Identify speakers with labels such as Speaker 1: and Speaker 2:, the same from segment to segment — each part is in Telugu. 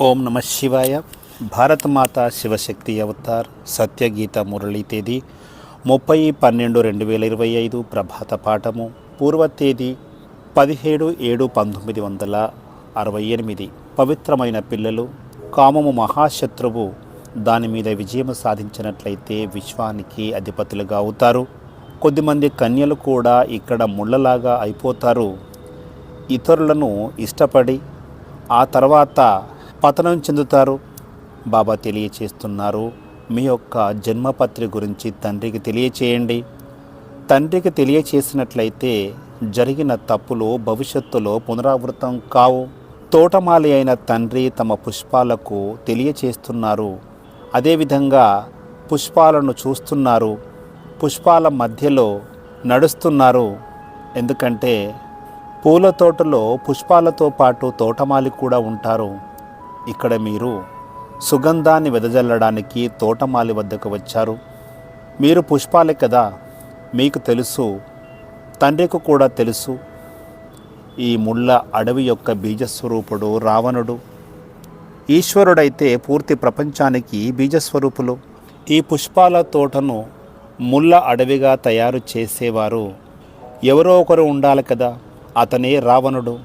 Speaker 1: ఓం నమ శివాయ. భారతమాత శివశక్తి అవతార్ సత్యగీత మురళీ తేదీ ముప్పై పన్నెండు రెండు వేల ఇరవై ఐదు ప్రభాత పాఠము పూర్వ తేదీ పదిహేడు ఏడు పంతొమ్మిది వందల అరవై ఎనిమిది. పవిత్రమైన పిల్లలు కామము మహాశత్రువు దాని మీద విజయం సాధించినట్లయితే విశ్వానికి అధిపతులుగా అవుతారు. కొద్దిమంది కన్యలు కూడా ఇక్కడ ముళ్ళలాగా అయిపోతారు. ఇతరులను ఇష్టపడి ఆ తర్వాత పతనం చెందుతారు. బాబా తెలియచేస్తున్నారు. మీ యొక్క జన్మపత్రి గురించి తండ్రికి తెలియచేయండి. తండ్రికి తెలియచేసినట్లయితే జరిగిన తప్పులు భవిష్యత్తులో పునరావృతం కావు. తోటమాలి అయిన తండ్రి తమ పుష్పాలకు తెలియచేస్తున్నారు. అదేవిధంగా పుష్పాలను చూస్తున్నారు. పుష్పాల మధ్యలో నడుస్తున్నారు. ఎందుకంటే పూల తోటలో పుష్పాలతో పాటు తోటమాలి కూడా ఉంటారు. ఇక్కడ మీరు సుగంధాన్ని వెదజల్లడానికి తోటమాలి వద్దకు వచ్చారు. మీరు పుష్పాలే కదా మీకు తెలుసు తండ్రికి కూడా తెలుసు. ఈ ముళ్ళ అడవి యొక్క బీజస్వరూపుడు రావణుడు. ఈశ్వరుడైతే పూర్తి ప్రపంచానికి బీజస్వరూపులు. ఈ పుష్పాల తోటను ముళ్ళ అడవిగా తయారు చేసేవారు ఎవరో ఒకరు ఉండాలి కదా అతనే రావణుడు.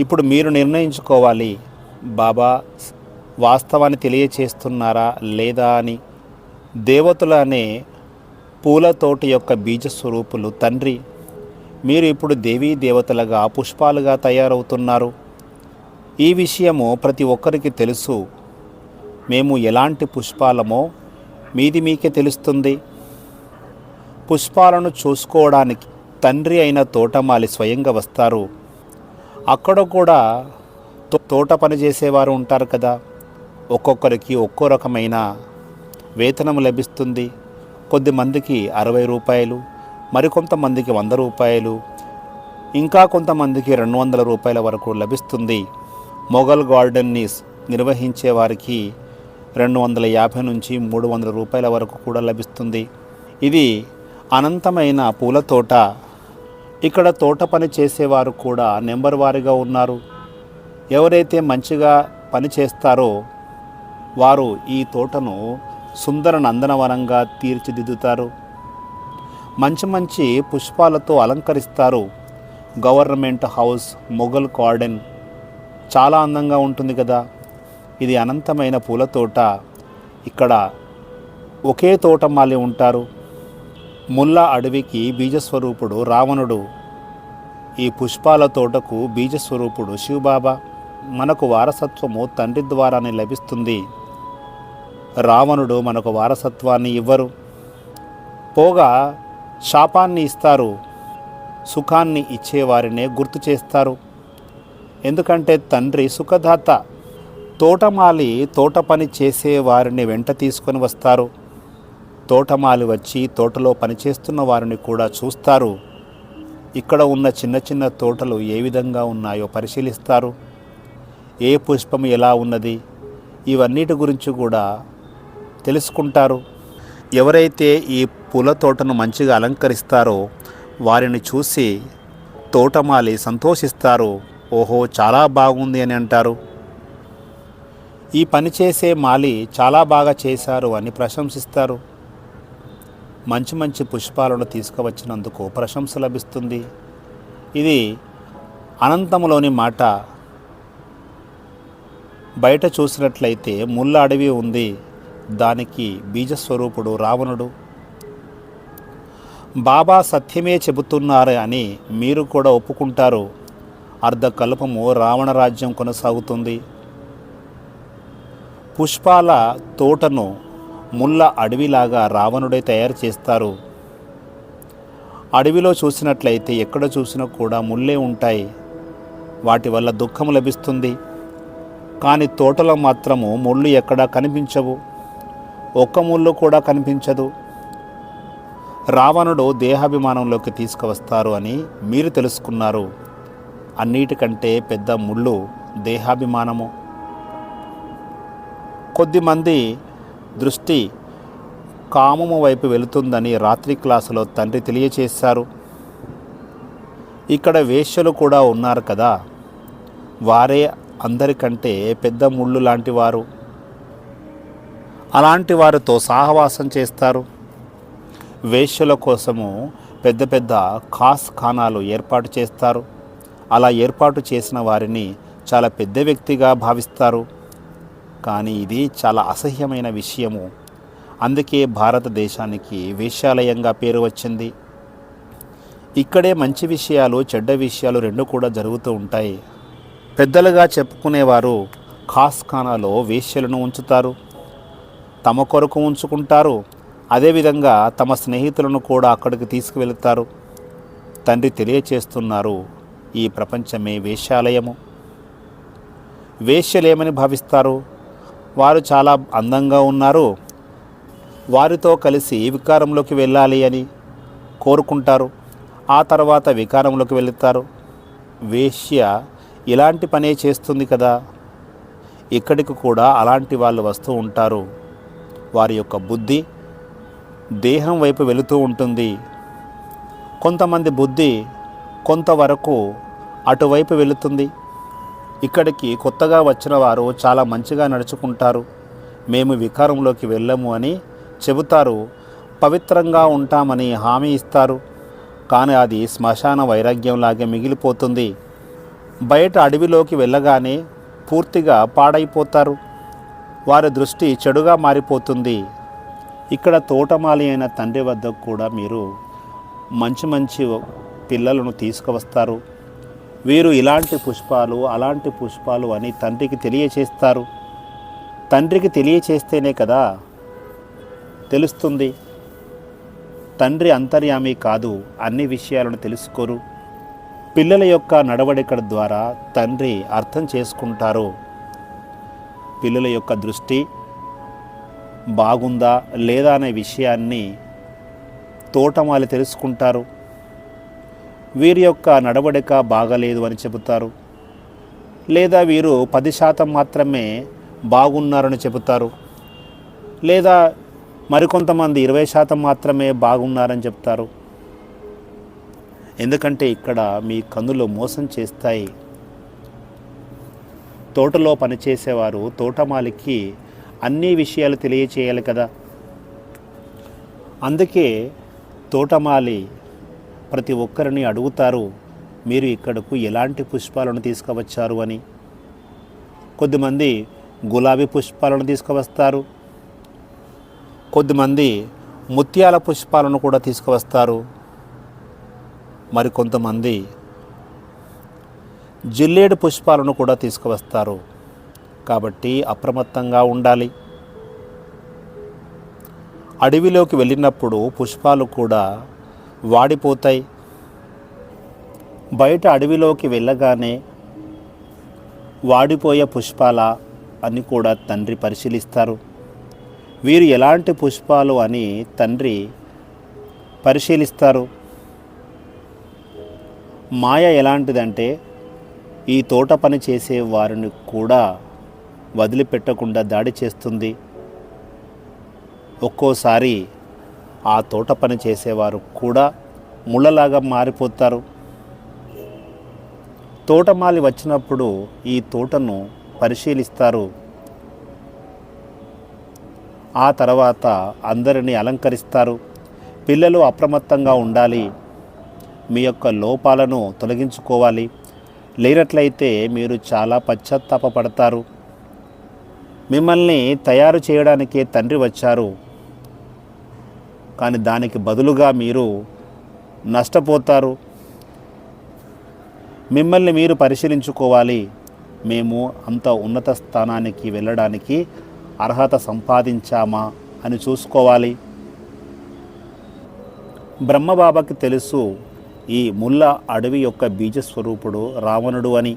Speaker 1: ఇప్పుడు మీరు నిర్ణయించుకోవాలి బాబా వాస్తవాన్ని తెలియచేస్తున్నారా లేదా అని. దేవతలు అనే పూల తోట యొక్క బీజస్వరూపులు. తండ్రి మీరు ఇప్పుడు దేవీ దేవతలుగా పుష్పాలుగా తయారవుతున్నారు. ఈ విషయము ప్రతి ఒక్కరికి తెలుసు. మేము ఎలాంటి పుష్పాలమో మీది మీకే తెలుస్తుంది. పుష్పాలను చూసుకోవడానికి తండ్రి అయిన తోటమాలి స్వయంగా వస్తారు. అక్కడ కూడా తోట పని చేసేవారు ఉంటారు కదా. ఒక్కొక్కరికి ఒక్కో రకమైన వేతనం లభిస్తుంది. కొద్దిమందికి అరవై రూపాయలు మరికొంతమందికి వంద రూపాయలు ఇంకా కొంతమందికి రెండు వందల రూపాయల వరకు లభిస్తుంది. మొఘల్ గార్డెన్ని నిర్వహించే వారికి రెండు వందల యాభై నుంచి మూడు వందల రూపాయల వరకు కూడా లభిస్తుంది. ఇది అనంతమైన పూల తోట. ఇక్కడ తోట పని చేసేవారు కూడా నెంబర్ వారీగా ఉన్నారు. ఎవరైతే మంచిగా పని చేస్తారో వారు ఈ తోటను సుందర నందనవనంగా తీర్చిదిద్దుతారు. మంచి మంచి పుష్పాలతో అలంకరిస్తారు. గవర్నమెంట్ హౌస్ మొఘల్ గార్డెన్ చాలా అందంగా ఉంటుంది కదా. ఇది అనంతమైన పూల తోట. ఇక్కడ ఒకే తోట మాలి ఉంటారు. ముల్లా అడవికి బీజస్వరూపుడు రావణుడు. ఈ పుష్పాల తోటకు బీజస్వరూపుడు శివబాబా. మనకు వారసత్వము తండ్రి ద్వారానే లభిస్తుంది. రావణుడు మనకు వారసత్వాన్ని ఇవ్వరు. పోగా శాపాన్ని ఇస్తారు. సుఖాన్ని ఇచ్చేవారినే గుర్తు చేస్తారు. ఎందుకంటే తండ్రి సుఖదాత. తోటమాలి తోట పని చేసే వారిని వెంట తీసుకొని వస్తారు. తోటమాలి వచ్చి తోటలో పనిచేస్తున్న వారిని కూడా చూస్తారు. ఇక్కడ ఉన్న చిన్న చిన్న తోటలు ఏ విధంగా ఉన్నాయో పరిశీలిస్తారు. ఏ పుష్పం ఎలా ఉన్నది? ఇవన్నిటి గురించి కూడా తెలుసుకుంటారు. ఎవరైతే ఈ పూల తోటను మంచిగా అలంకరిస్తారో వారిని చూసి తోటమాలి సంతోషిస్తారు. ఓహో చాలా బాగుంది అని అంటారు. ఈ పని చేసే మాలి చాలా బాగా చేశారు అని ప్రశంసిస్తారు. మంచి మంచి పుష్పాలను తీసుకువచ్చినందుకు ప్రశంస లభిస్తుంది. ఇది అనంతములోని మాట బయట చూసినట్లయితే ముళ్ళ అడవి ఉంది. దానికి బీజస్వరూపుడు రావణుడు. బాబా సత్యమే చెబుతున్నారు అని మీరు కూడా ఒప్పుకుంటారు. అర్ధకల్పము రావణ రాజ్యం కొనసాగుతుంది. పుష్పాల తోటను ముళ్ళ అడవిలాగా రావణుడే తయారు చేస్తారు. అడవిలో చూసినట్లయితే ఎక్కడ చూసినా కూడా ముళ్ళే ఉంటాయి. వాటి వల్ల దుఃఖం లభిస్తుంది. కానీ తోటలో మాత్రము ముళ్ళు ఎక్కడా కనిపించవు ఒక్క ముళ్ళు కూడా కనిపించదు. రావణుడు దేహాభిమానంలోకి తీసుకువస్తారు అని మీరు తెలుసుకున్నారు. అన్నిటికంటే పెద్ద ముళ్ళు దేహాభిమానము. కొద్దిమంది దృష్టి కామము వైపు వెళుతుందని రాత్రి క్లాసులో తండ్రి తెలియచేశారు. ఇక్కడ వేశ్యలు కూడా ఉన్నారు కదా వారే అందరికంటే పెద్ద ముళ్ళు లాంటి వారు. అలాంటి వారితో సాహవాసం చేస్తారు. వేశ్యల కోసము పెద్ద పెద్ద ఖాస్ ఖానాలు ఏర్పాటు చేస్తారు. అలా ఏర్పాటు చేసిన వారిని చాలా పెద్ద వ్యక్తిగా భావిస్తారు. కానీ ఇది చాలా అసహ్యమైన విషయము. అందుకే భారతదేశానికి వేశ్యాలయంగా పేరు వచ్చింది. ఇక్కడే మంచి విషయాలు చెడ్డ విషయాలు రెండు కూడా జరుగుతూ ఉంటాయి. పెద్దలుగా చెప్పుకునేవారు ఖాస్ఖానాలో వేశ్యలను ఉంచుతారు తమ కొరకు ఉంచుకుంటారు అదేవిధంగా తమ స్నేహితులను కూడా అక్కడికి తీసుకువెళుతారు. తండ్రి తెలియచేస్తున్నారు ఈ ప్రపంచమే వేశ్యాలయము. వేశ్యలేమని భావిస్తారు? వారు చాలా అందంగా ఉన్నారు. వారితో కలిసి వికారంలోకి వెళ్ళాలి అని కోరుకుంటారు. ఆ తర్వాత వికారంలోకి వెళుతారు. వేశ్య ఇలాంటి పనే చేస్తుంది కదా. ఇక్కడికి కూడా అలాంటి వాళ్ళు వస్తూ ఉంటారు. వారి యొక్క బుద్ధి దేహం వైపు వెళుతూ ఉంటుంది. కొంతమంది బుద్ధి కొంతవరకు అటువైపు వెళుతుంది. ఇక్కడికి కొత్తగా వచ్చిన వారు చాలా మంచిగా నడుచుకుంటారు. మేము వికారంలోకి వెళ్ళము అని చెబుతారు. పవిత్రంగా ఉంటామని హామీ ఇస్తారు. కానీ అది శ్మశాన వైరాగ్యంలాగే మిగిలిపోతుంది. బయట అడవిలోకి వెళ్ళగానే పూర్తిగా పాడైపోతారు. వారి దృష్టి చెడుగా మారిపోతుంది. ఇక్కడ తోటమాలి అయిన తండ్రి వద్దకు కూడా మీరు మంచి మంచి పిల్లలను తీసుకువస్తారు. వీరు ఇలాంటి పుష్పాలు అలాంటి పుష్పాలు అని తండ్రికి తెలియచేస్తారు. తండ్రికి తెలియచేస్తేనే కదా తెలుస్తుంది. తండ్రి అంతర్యామి కాదు అన్ని విషయాలను తెలుసుకోరు. పిల్లల యొక్క నడవడిక ద్వారా తండ్రి అర్థం చేసుకుంటారు. పిల్లల యొక్క దృష్టి బాగుందా లేదా అనే విషయాన్ని తోటమాలి తెలుసుకుంటారు. వీరి యొక్క నడవడిక బాగలేదు అని చెబుతారు. లేదా వీరు పది శాతం మాత్రమే బాగున్నారని చెబుతారు. లేదా మరికొంతమంది ఇరవై శాతం మాత్రమే బాగున్నారని చెప్తారు ఎందుకంటే ఇక్కడ మీ కన్నులు మోసం చేస్తాయి. తోటలో పనిచేసేవారు తోటమాలికి అన్ని విషయాలు తెలియచేయాలి కదా. అందుకే తోటమాలి ప్రతి ఒక్కరిని అడుగుతారు మీరు ఇక్కడకు ఎలాంటి పుష్పాలను తీసుకువచ్చారు అని. కొద్దిమంది గులాబీ పుష్పాలను తీసుకువస్తారు. కొద్దిమంది ముత్యాల పుష్పాలను కూడా తీసుకువస్తారు. మరికొంతమంది జిల్లేడు పుష్పాలను కూడా తీసుకువస్తారు. కాబట్టి అప్రమత్తంగా ఉండాలి. అడవిలోకి వెళ్ళినప్పుడు పుష్పాలు కూడా వాడిపోతాయి. బయట అడవిలోకి వెళ్ళగానే వాడిపోయే పుష్పాల అని కూడా తండ్రి పరిశీలిస్తారు. వీరు ఎలాంటి పుష్పాలు అని తండ్రి పరిశీలిస్తారు. మాయ ఎలాంటిదంటే ఈ తోట పని చేసే వారిని కూడా వదిలిపెట్టకుండా దాడి చేస్తుంది. ఒక్కోసారి ఆ తోట పని చేసేవారు కూడా ముళ్ళలాగా మారిపోతారు. తోటమాలి వచ్చినప్పుడు ఈ తోటను పరిశీలిస్తారు. ఆ తర్వాత అందరిని అలంకరిస్తారు. పిల్లలు అప్రమత్తంగా ఉండాలి. మీ యొక్క లోపాలను తొలగించుకోవాలి. లేనట్లయితే మీరు చాలా పశ్చాత్తాపపడతారు. మిమ్మల్ని తయారు చేయడానికే తండ్రి వచ్చారు. కానీ దానికి బదులుగా మీరు నష్టపోతారు. మిమ్మల్ని మీరు పరిశీలించుకోవాలి. మేము అంత ఉన్నత స్థానానికి వెళ్ళడానికి అర్హత సంపాదించామా అని చూసుకోవాలి. బ్రహ్మబాబాకి తెలుసు ఈ ముల్ల అడవి యొక్క బీజస్వరూపుడు రావణుడు అని.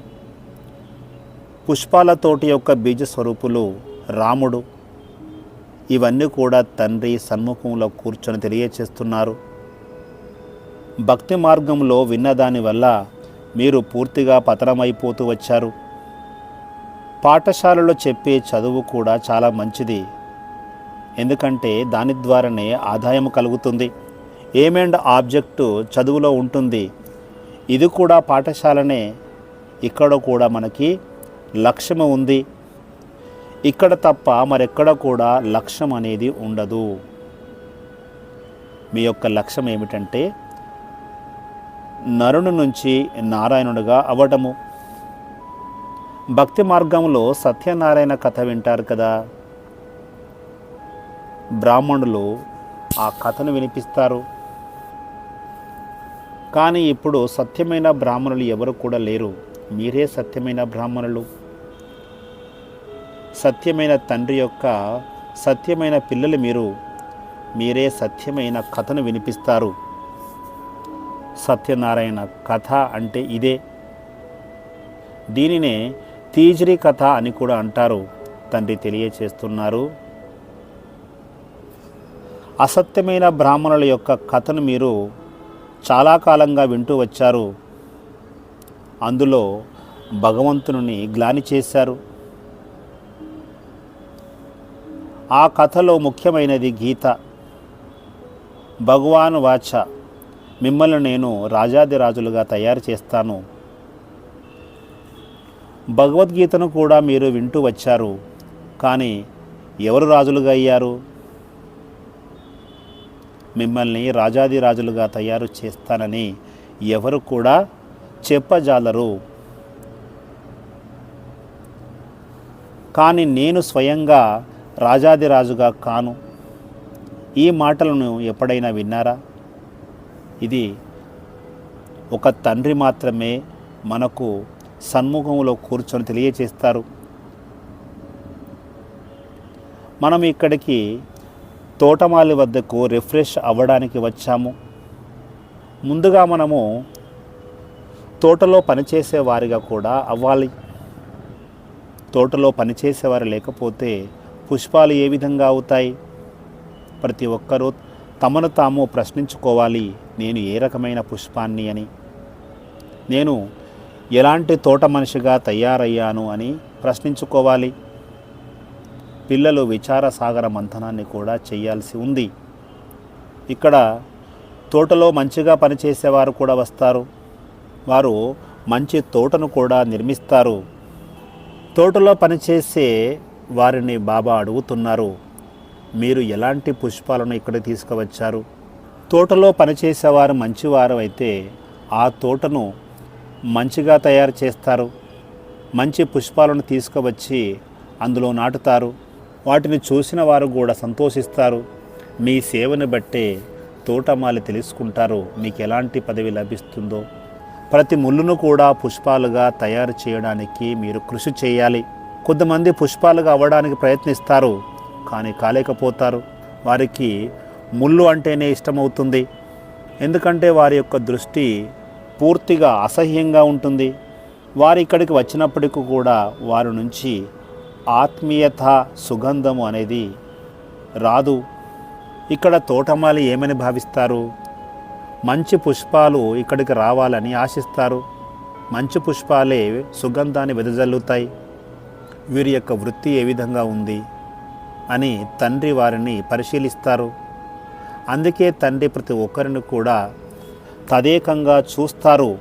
Speaker 1: పుష్పాలతోటి యొక్క బీజస్వరూపులు రాముడు. ఇవన్నీ కూడా తండ్రి సన్ముఖంలో కూర్చొని తెలియచేస్తున్నారు. భక్తి మార్గంలో విన్నదాని వల్ల మీరు పూర్తిగా పతనమైపోతూ వచ్చారు. పాఠశాలలో చెప్పే చదువు కూడా చాలా మంచిది. ఎందుకంటే దాని ద్వారానే ఆదాయం కలుగుతుంది. ఎయిమ్ అండ్ ఆబ్జెక్టు చదువులో ఉంటుంది. ఇది కూడా పాఠశాలనే. ఇక్కడ కూడా మనకి లక్ష్యము ఉంది. ఇక్కడ తప్ప మరెక్కడ కూడా లక్ష్యం అనేది ఉండదు. మీ యొక్క లక్ష్యం ఏమిటంటే నరుని నుంచి నారాయణుడుగా అవ్వటము. భక్తి మార్గంలో సత్యనారాయణ కథ వింటారు కదా. బ్రాహ్మణులు ఆ కథను వినిపిస్తారు. కానీ ఇప్పుడు సత్యమైన బ్రాహ్మణులు ఎవరు కూడా లేరు. మీరే సత్యమైన బ్రాహ్మణులు. సత్యమైన తండ్రి యొక్క సత్యమైన పిల్లలు మీరు. మీరే సత్యమైన కథను వినిపిస్తారు. సత్యనారాయణ కథ అంటే ఇదే. దీనినే తీజరి కథ అని కూడా అంటారు. తండ్రి తెలియచేస్తున్నారు. అసత్యమైన బ్రాహ్మణుల యొక్క కథను మీరు చాలా కాలంగా వింటూ వచ్చారు. అందులో భగవంతుని గ్లాని చేశారు. ఆ కథలో ముఖ్యమైనది గీత. భగవాన్ వాచ. మిమ్మల్ని నేను రాజాదిరాజులుగా తయారు చేస్తాను. భగవద్గీతను కూడా మీరు వింటూ వచ్చారు. కానీ ఎవరు రాజులుగా అయ్యారు? మిమ్మల్ని రాజాదిరాజులుగా తయారు చేస్తానని ఎవరు కూడా చెప్పజాలరు. కానీ నేను స్వయంగా రాజాదిరాజుగా కాను. ఈ మాటలను ఎప్పుడైనా విన్నారా? ఇది ఒక తండ్రి మాత్రమే మనకు సన్ముఖంలో కూర్చొని తెలియచేస్తారు. మనం ఇక్కడికి తోటమాలి వద్దకు రిఫ్రెష్ అవ్వడానికి వచ్చాము. ముందుగా మనము తోటలో పనిచేసే వారిగా కూడా అవ్వాలి. తోటలో పనిచేసేవారు లేకపోతే పుష్పాలు ఏ విధంగా అవుతాయి? ప్రతి ఒక్కరూ తమను తాము ప్రశ్నించుకోవాలి నేను ఏ రకమైన పుష్పాన్ని అని. నేను ఎలాంటి తోట మనిషిగా తయారయ్యాను అని ప్రశ్నించుకోవాలి. పిల్లలు విచార సాగర మంథనాన్ని కూడా చేయాల్సి ఉంది. ఇక్కడ తోటలో మంచిగా పనిచేసేవారు కూడా వస్తారు. వారు మంచి తోటను కూడా నిర్మిస్తారు. తోటలో పనిచేసే వారిని బాబా అడుగుతున్నారు. మీరు ఎలాంటి పుష్పాలను ఇక్కడ తీసుకువచ్చారు? తోటలో పనిచేసేవారు మంచివారు అయితే ఆ తోటను మంచిగా తయారు చేస్తారు. మంచి పుష్పాలను తీసుకువచ్చి అందులో నాటుతారు. వాటిని చూసిన వారు కూడా సంతోషిస్తారు. మీ సేవను బట్టే తోటమాలి తెలుసుకుంటారు. మీకు ఎలాంటి పదవి లభిస్తుందో. ప్రతి ముళ్ళును కూడా పుష్పాలుగా తయారు చేయడానికి మీరు కృషి చేయాలి. కొంతమంది పుష్పాలుగా అవ్వడానికి ప్రయత్నిస్తారు కానీ కాలేకపోతారు. వారికి ముళ్ళు అంటేనే ఇష్టమవుతుంది. ఎందుకంటే వారి యొక్క దృష్టి పూర్తిగా అసహ్యంగా ఉంటుంది. వారు ఇక్కడికి వచ్చినప్పటికీ కూడా వారి నుంచి ఆత్మీయత సుగంధము అనేది రాదు. ఇక్కడ తోటమాలి ఏమని భావిస్తారు? మంచి పుష్పాలు ఇక్కడికి రావాలని ఆశిస్తారు. మంచి పుష్పాలే సుగంధాన్ని వెదజల్లుతాయి. వీరి యొక్క వృత్తి ఏ విధంగా ఉంది? అని తండ్రి వారిని పరిశీలిస్తారు. అందుకే తండ్రి ప్రతి ఒక్కరిని కూడా తదేకంగా చూస్తారు.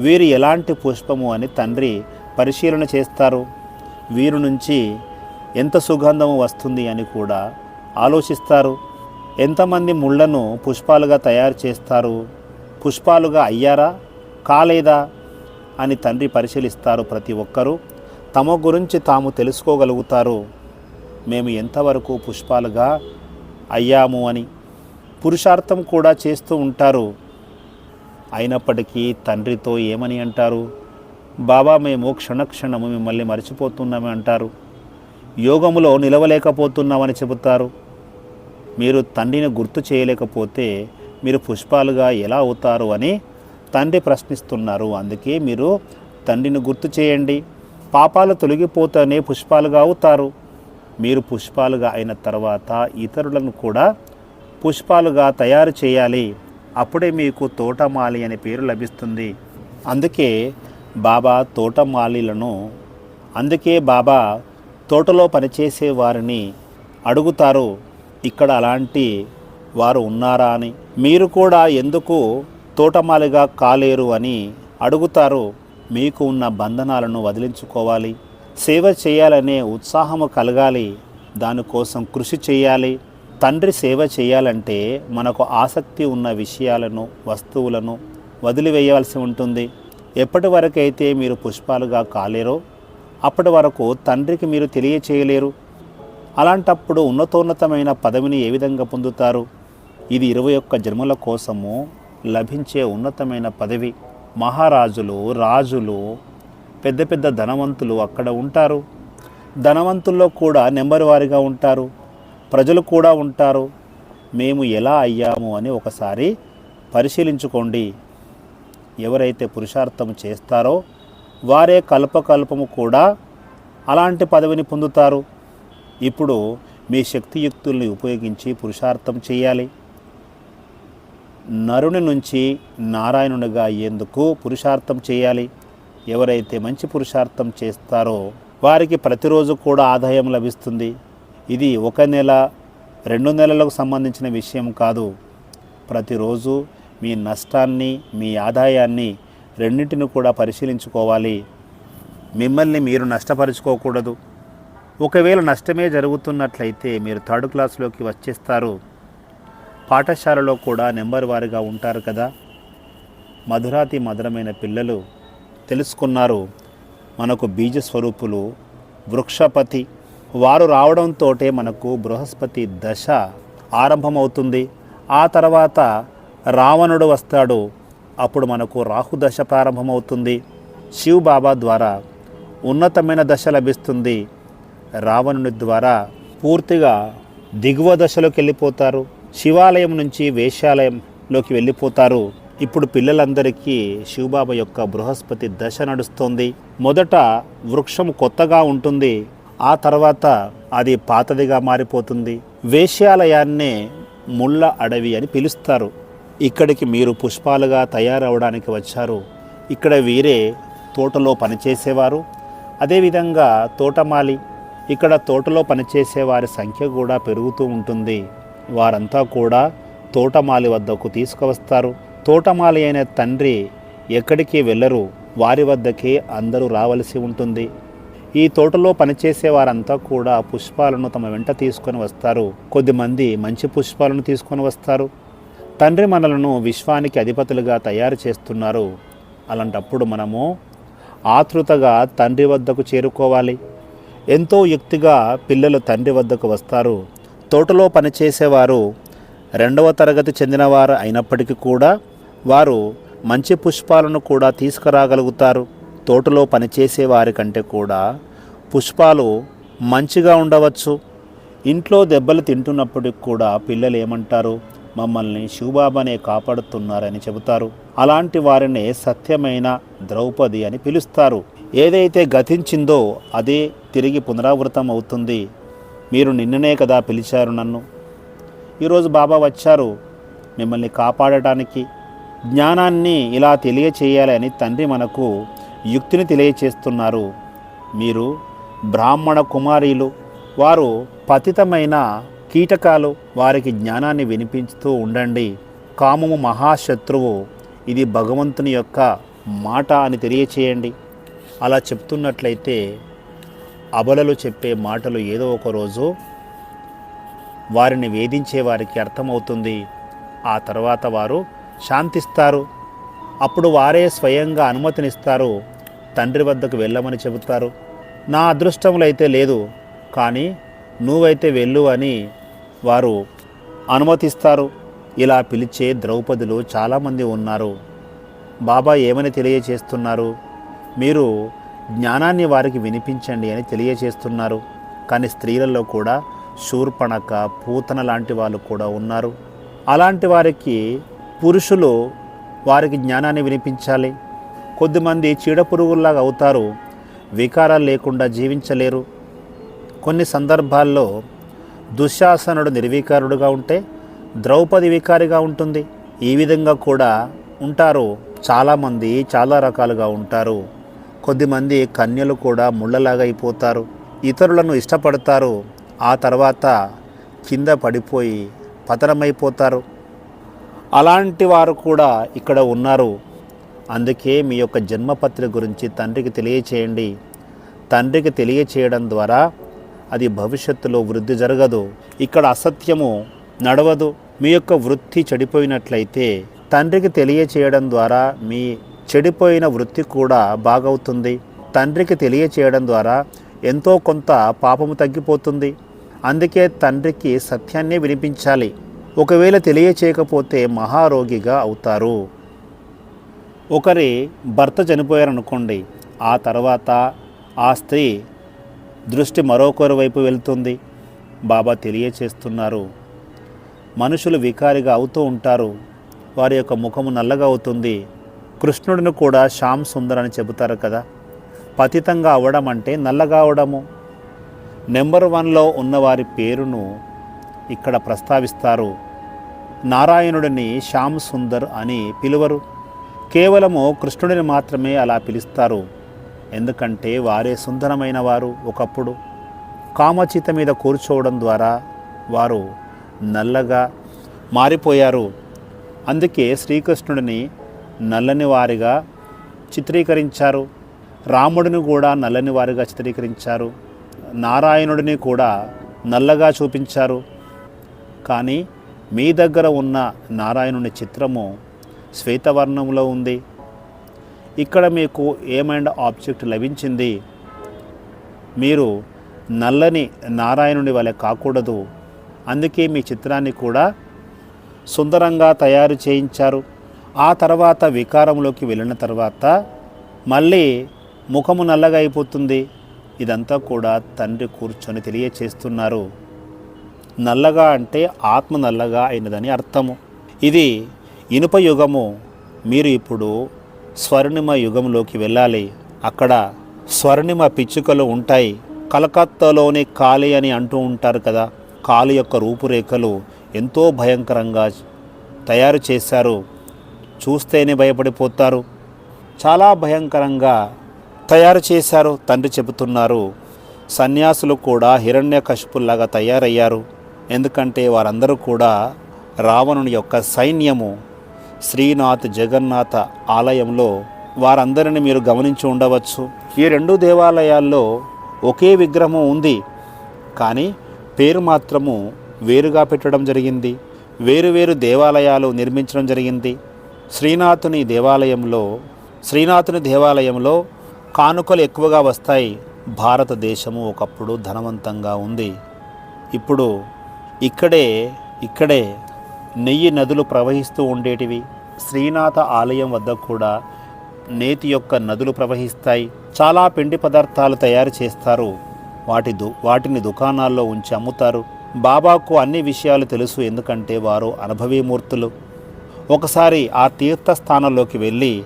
Speaker 1: వీరు ఎలాంటి పుష్పము అని తండ్రి పరిశీలన చేస్తారు. వీరి నుంచి ఎంత సుగంధము వస్తుంది అని కూడా ఆలోచిస్తారు. ఎంతమంది ముళ్ళను పుష్పాలుగా తయారు చేస్తారు? పుష్పాలుగా అయ్యారా? కాలేదా? అని తండ్రి పరిశీలిస్తారు ప్రతి ఒక్కరూ. తమ గురించి తాము తెలుసుకోగలుగుతారు. మేము ఎంతవరకు పుష్పాలుగా అయ్యాము అని పురుషార్థం కూడా చేస్తూ ఉంటారు. అయినప్పటికీ తండ్రితో ఏమని అంటారు? బాబా మేము క్షణక్షణము మిమ్మల్ని మర్చిపోతున్నామే అంటారు. యోగములో నిలవలేకపోతున్నామని చెబుతారు. మీరు తండ్రిని గుర్తు చేయలేకపోతే మీరు పుష్పాలుగా ఎలా అవుతారు అని తండ్రి ప్రశ్నిస్తున్నారు. అందుకే మీరు తండ్రిని గుర్తు చేయండి. పాపాలు తొలగిపోతేనే పుష్పాలుగా అవుతారు. మీరు పుష్పాలుగా అయిన తర్వాత ఇతరులను కూడా పుష్పాలుగా తయారు చేయాలి. అప్పుడే మీకు తోటమాలి అనే పేరు లభిస్తుంది. అందుకే బాబా తోటమాలీలను. అందుకే బాబా తోటలో పనిచేసే వారిని అడుగుతారు ఇక్కడ అలాంటి వారు ఉన్నారా అని. మీరు కూడా ఎందుకు తోటమాలిగా కాలేరు అని అడుగుతారు. మీకు ఉన్న బంధనాలను వదిలించుకోవాలి. సేవ చేయాలనే ఉత్సాహము కలగాలి. దానికోసం కృషి చేయాలి. తండ్రి సేవ చేయాలంటే మనకు ఆసక్తి ఉన్న విషయాలను వస్తువులను వదిలివేయవలసి ఉంటుంది. ఎప్పటి వరకైతే మీరు పుష్పాలుగా కాలేరో అప్పటి వరకు తండ్రికి మీరు తెలియచేయలేరు. అలాంటప్పుడు ఉన్నతోన్నతమైన పదవిని ఏ విధంగా పొందుతారు? ఇది ఇరవై ఒక్క జన్మల కోసము లభించే ఉన్నతమైన పదవి. మహారాజులు రాజులు పెద్ద పెద్ద ధనవంతులు అక్కడ ఉంటారు. ధనవంతుల్లో కూడా నెంబర్ వారిగా ఉంటారు. ప్రజలు కూడా ఉంటారు. మేము ఎలా అయ్యాము అని ఒకసారి పరిశీలించుకోండి. ఎవరైతే పురుషార్థం చేస్తారో వారే కల్పకల్పము కూడా అలాంటి పదవిని పొందుతారు. ఇప్పుడు మీ శక్తియుక్తుల్ని ఉపయోగించి పురుషార్థం చేయాలి. నరుని నుంచి నారాయణునిగా అయ్యేందుకు పురుషార్థం చేయాలి. ఎవరైతే మంచి పురుషార్థం చేస్తారో వారికి ప్రతిరోజు కూడా ఆదాయం లభిస్తుంది. ఇది ఒక నెల రెండు నెలలకు సంబంధించిన విషయం కాదు. ప్రతిరోజు మీ నష్టాన్ని మీ ఆదాయాన్ని రెండింటిని కూడా పరిశీలించుకోవాలి. మిమ్మల్ని మీరు నష్టపరుచుకోకూడదు. ఒకవేళ నష్టమే జరుగుతున్నట్లయితే మీరు థర్డ్ క్లాస్లోకి వచ్చేస్తారు. పాఠశాలలో కూడా నెంబర్ వారిగా ఉంటారు కదా. మధురాతి మధురమైన పిల్లలు తెలుసుకున్నారు. మనకు బీజ స్వరూపులు వృక్షపతి వారు రావడంతో మనకు బృహస్పతి దశ ఆరంభమవుతుంది. ఆ తర్వాత రావణుడు వస్తాడు. అప్పుడు మనకు రాహు దశ ప్రారంభమవుతుంది. శివ్ బాబా ద్వారా ఉన్నతమైన దశ లభిస్తుంది. రావణుని ద్వారా పూర్తిగా దిగువ దశలోకి వెళ్ళిపోతారు. శివాలయం నుంచి వేశ్యాలయంలోకి వెళ్ళిపోతారు. ఇప్పుడు పిల్లలందరికీ శివబాబా యొక్క బృహస్పతి దశ నడుస్తుంది. మొదట వృక్షం కొత్తగా ఉంటుంది. ఆ తర్వాత అది పాతదిగా మారిపోతుంది. వేశ్యాలయాన్నే ముళ్ళ అడవి అని పిలుస్తారు. ఇక్కడికి మీరు పుష్పాలుగా తయారవడానికి వచ్చారు. ఇక్కడ వీరే తోటలో పనిచేసేవారు. అదేవిధంగా తోటమాలి ఇక్కడ తోటలో పనిచేసే వారి సంఖ్య కూడా పెరుగుతూ ఉంటుంది. వారంతా కూడా తోటమాలి వద్దకు తీసుకువస్తారు. తోటమాలి అయిన తండ్రి ఎక్కడికి వెళ్ళరు వారి వద్దకే అందరూ రావలసి ఉంటుంది. ఈ తోటలో పనిచేసే వారంతా కూడా పుష్పాలను తమ వెంట తీసుకొని వస్తారు. కొద్దిమంది మంచి పుష్పాలను తీసుకొని వస్తారు. తండ్రి మనలను విశ్వానికి అధిపతులుగా తయారు చేస్తున్నారు. అలాంటప్పుడు మనము ఆతృతగా తండ్రి వద్దకు చేరుకోవాలి. ఎంతో యుక్తిగా పిల్లలు తండ్రి వద్దకు వస్తారు. తోటలో పనిచేసేవారు రెండవ తరగతి చెందినవారు అయినప్పటికీ కూడా వారు మంచి పుష్పాలను కూడా తీసుకురాగలుగుతారు. తోటలో పనిచేసే వారి కంటే కూడా పుష్పాలు మంచిగా ఉండవచ్చు. ఇంట్లో దెబ్బలు తింటున్నప్పటికి కూడా పిల్లలు ఏమంటారు? మమ్మల్ని శివబాబానే కాపాడుతున్నారని చెబుతారు. అలాంటి వారిని సత్యమైన ద్రౌపది అని పిలుస్తారు. ఏదైతే గతించిందో అదే తిరిగి పునరావృతం అవుతుంది. మీరు నిన్ననే కదా పిలిచారు నన్ను. ఈరోజు బాబా వచ్చారు. మిమ్మల్ని కాపాడటానికి జ్ఞానాన్ని ఇలా తెలియచేయాలని తండ్రి మనకు యుక్తిని తెలియచేస్తున్నారు. మీరు బ్రాహ్మణ కుమారీలు. వారు పతితమైన కీటకాలు వారికి జ్ఞానాన్ని వినిపించుతూ ఉండండి. కామము మహాశత్రువు ఇది భగవంతుని యొక్క మాట అని తెలియచేయండి. అలా చెప్తున్నట్లయితే అబలలు చెప్పే మాటలు ఏదో ఒక రోజు వారిని వేధించే వారికి అర్థమవుతుంది. ఆ తర్వాత వారు శాంతిస్తారు. అప్పుడు వారే స్వయంగా అనుమతినిస్తారు. తండ్రి వద్దకు వెళ్ళమని చెబుతారు. నా అదృష్టములైతే అయితే లేదు కానీ నువ్వైతే వెళ్ళు అని వారు అనుమతిస్తారు. ఇలా పిలిచే ద్రౌపదులు చాలామంది ఉన్నారు. బాబా ఏమని తెలియచేస్తున్నారు? మీరు జ్ఞానాన్ని వారికి వినిపించండి అని తెలియచేస్తున్నారు. కానీ స్త్రీలలో కూడా శూర్పణక పూతన లాంటి వాళ్ళు కూడా ఉన్నారు. అలాంటి వారికి పురుషులు వారికి జ్ఞానాన్ని వినిపించాలి. కొద్దిమంది చీడపురుగుల్లాగా అవుతారు. వికారాలు లేకుండా జీవించలేరు. కొన్ని సందర్భాల్లో దుశ్శాసనుడు నిర్వీకారుడుగా ఉంటే ద్రౌపది వికారిగా ఉంటుంది. ఈ విధంగా కూడా ఉంటారు. చాలామంది చాలా రకాలుగా ఉంటారు. కొద్దిమంది కన్యలు కూడా ముళ్ళలాగా అయిపోతారు. ఇతరులను ఇష్టపడతారు. ఆ తర్వాత కింద పడిపోయి పతనమైపోతారు. అలాంటి వారు కూడా ఇక్కడ ఉన్నారు. అందుకే మీ యొక్క జన్మపత్రిక గురించి తండ్రికి తెలియచేయండి. తండ్రికి తెలియచేయడం ద్వారా అది భవిష్యత్తులో వృద్ధి జరగదు. ఇక్కడ అసత్యము నడవదు. మీ యొక్క వృత్తి చెడిపోయినట్లయితే తండ్రికి తెలియచేయడం ద్వారా మీ చెడిపోయిన వృత్తి కూడా బాగవుతుంది. తండ్రికి తెలియచేయడం ద్వారా ఎంతో కొంత పాపము తగ్గిపోతుంది. అందుకే తండ్రికి సత్యాన్ని వినిపించాలి. ఒకవేళ తెలియచేయకపోతే మహారోగిగా అవుతారు. ఒకరి భర్త చనిపోయారనుకోండి ఆ తర్వాత ఆ స్త్రీ దృష్టి మరొకరి వైపు వెళ్తుంది. బాబా తెలియచేస్తున్నారు. మనుషులు వికారిగా అవుతూ ఉంటారు. వారి యొక్క ముఖము నల్లగా అవుతుంది. కృష్ణుడిని కూడా శ్యామ్ సుందర్ అని చెబుతారు కదా. పతితంగా అవ్వడం అంటే నల్లగా అవడము. నెంబర్ వన్లో ఉన్నవారి పేరును ఇక్కడ ప్రస్తావిస్తారు. నారాయణుడిని శ్యామ్ సుందర్ అని పిలువరు. కేవలము కృష్ణుడిని మాత్రమే అలా పిలుస్తారు. ఎందుకంటే వారే సుందరమైన వారు ఒకప్పుడు. కామచిత మీద కూర్చోవడం ద్వారా వారు నల్లగా మారిపోయారు. అందుకే శ్రీకృష్ణుడిని నల్లని వారిగా చిత్రీకరించారు. రాముడిని కూడా నల్లని వారిగా చిత్రీకరించారు. నారాయణుడిని కూడా నల్లగా చూపించారు. కానీ మీ దగ్గర ఉన్న నారాయణుని చిత్రము శ్వేతవర్ణంలో ఉంది. ఇక్కడ మీకు ఏమైండ్ ఆబ్జెక్ట్ లభించింది? మీరు నల్లని నారాయణుని వలె కాకూడదు. అందుకే మీ చిత్రాన్ని కూడా సుందరంగా తయారు చేయించారు. ఆ తర్వాత వికారంలోకి వెళ్ళిన తర్వాత మళ్ళీ ముఖము నల్లగా అయిపోతుంది. ఇదంతా కూడా తండ్రి కూర్చొని తెలియచేస్తున్నారు. నల్లగా అంటే ఆత్మ నల్లగా అయినదని అర్థము. ఇది ఇనుప యుగము. మీరు ఇప్పుడు స్వర్ణిమ యుగంలోకి వెళ్ళాలి. అక్కడ స్వర్ణిమ పిచ్చుకలు ఉంటాయి. కలకత్తాలోని కాళీ అని అంటూ ఉంటారు కదా. కాళీ యొక్క రూపురేఖలు ఎంతో భయంకరంగా తయారు చేశారు. చూస్తేనే భయపడిపోతారు. చాలా భయంకరంగా తయారు చేశారు. తండ్రి చెబుతున్నారు సన్యాసులు కూడా హిరణ్యకశిపుల్లాగా తయారయ్యారు. ఎందుకంటే వారందరూ కూడా రావణుని యొక్క సైన్యము శ్రీనాథ్ జగన్నాథ ఆలయంలో వారందరిని మీరు గమనించి ఉండవచ్చు. ఈ రెండు దేవాలయాల్లో ఒకే విగ్రహం ఉంది. కానీ పేరు మాత్రము వేరుగా పెట్టడం జరిగింది. వేరువేరు దేవాలయాలు నిర్మించడం జరిగింది. శ్రీనాథుని దేవాలయంలో శ్రీనాథుని దేవాలయంలో కానుకలు ఎక్కువగా వస్తాయి. భారతదేశము ఒకప్పుడు ధనవంతంగా ఉంది. ఇప్పుడు ఇక్కడే ఇక్కడే నెయ్యి నదులు ప్రవహిస్తూ ఉండేటివి. శ్రీనాథ ఆలయం వద్ద కూడా నేతి యొక్క నదులు ప్రవహిస్తాయి. చాలా పిండి పదార్థాలు తయారు చేస్తారు. వాటి దు వాటిని దుకాణాల్లో ఉంచి అమ్ముతారు. బాబాకు అన్ని విషయాలు తెలుసు. ఎందుకంటే వారు అనుభవీమూర్తులు ఒకసారి ఆ తీర్థస్థానంలోకి వెళ్ళి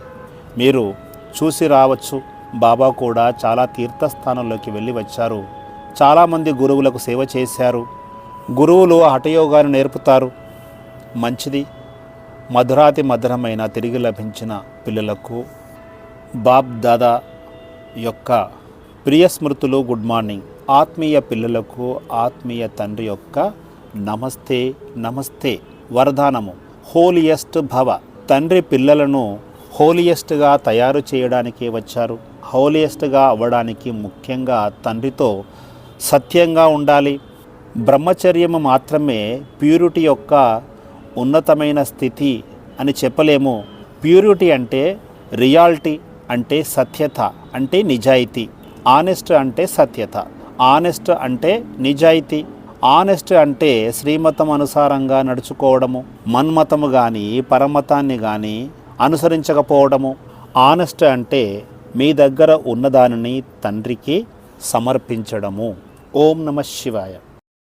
Speaker 1: మీరు చూసి రావచ్చు. బాబా కూడా చాలా తీర్థస్థానంలోకి వెళ్ళి వచ్చారు. చాలామంది గురువులకు సేవ చేశారు. గురువులు హఠయోగాన్ని నేర్పుతారు. మంచిది. మధురాతి మధురమైన తిరిగి లభించిన పిల్లలకు బాబ్ దాదా యొక్క ప్రియ స్మృతులు గుడ్ మార్నింగ్. ఆత్మీయ పిల్లలకు ఆత్మీయ తండ్రి యొక్క నమస్తే నమస్తే. వరదానము. హోలియస్ట్ భవ. తండ్రి పిల్లలను హోలియస్ట్గా తయారు చేయడానికి వచ్చారు. హోలియస్ట్గా అవ్వడానికి ముఖ్యంగా తండ్రితో సత్యంగా ఉండాలి. బ్రహ్మచర్యము మాత్రమే ప్యూరిటీ యొక్క ఉన్నతమైన స్థితి అని చెప్పలేము. ప్యూరిటీ అంటే రియాలిటీ అంటే సత్యత అంటే నిజాయితీ. ఆనెస్ట్ అంటే సత్యత. ఆనెస్ట్ అంటే నిజాయితీ. ఆనెస్ట్ అంటే శ్రీమతం అనుసారంగా నడుచుకోవడము మన్మతము కానీ పరమతాన్ని కానీ అనుసరించకపోవడము. ఆనెస్ట్ అంటే మీ దగ్గర ఉన్నదానిని తండ్రికి సమర్పించడము. ఓం నమ శివాయ.